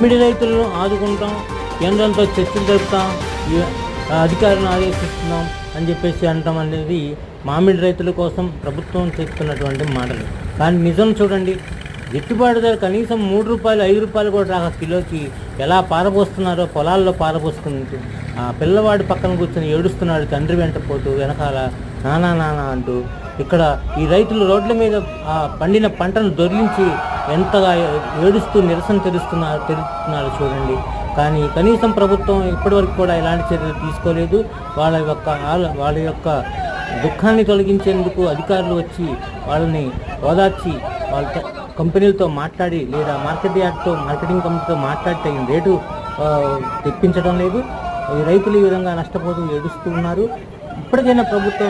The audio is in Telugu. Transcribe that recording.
మిడి రైతులను ఆదుకుంటాం కేంద్రంతో చర్చలు జరుపుతాం అధికారులను ఆదేశిస్తున్నాం అని చెప్పేసి అనటం అనేది మామిడి రైతుల కోసం ప్రభుత్వం చెప్తున్నటువంటి మాటలు. కానీ నిజం చూడండి గిట్టుబాటు ధర కనీసం మూడు రూపాయలు ఐదు రూపాయలు కూడా రాక కిలోకి ఎలా పారబోస్తున్నారో పొలాల్లో పారబోసుకుంటూ ఆ పిల్లవాడి పక్కన కూర్చొని ఏడుస్తున్నాడు తండ్రి వెంట పోతూ వెనకాల నానా నానా అంటూ ఇక్కడ ఈ రైతులు రోడ్ల మీద ఆ పండిన పంటను దొర్లించి ఎంతగా ఏడుస్తూ నిరసన తెలుస్తున్నారు తెరుస్తున్నారు చూడండి. కానీ కనీసం ప్రభుత్వం ఇప్పటివరకు కూడా ఎలాంటి చర్యలు తీసుకోలేదు. వాళ్ళ యొక్క వాళ్ళ యొక్క దుఃఖాన్ని తొలగించేందుకు అధికారులు వచ్చి వాళ్ళని ఓదార్చి వాళ్ళ కంపెనీలతో మాట్లాడి లేదా మార్కెట్ యార్డ్తో మార్కెటింగ్ కంపెనీతో మాట్లాడి తగిన రేటు తెప్పించడం లేదు. రైతులు ఈ విధంగా నష్టపోతూ ఏడుస్తూ ఉన్నారు. ఇప్పటికైనా ప్రభుత్వం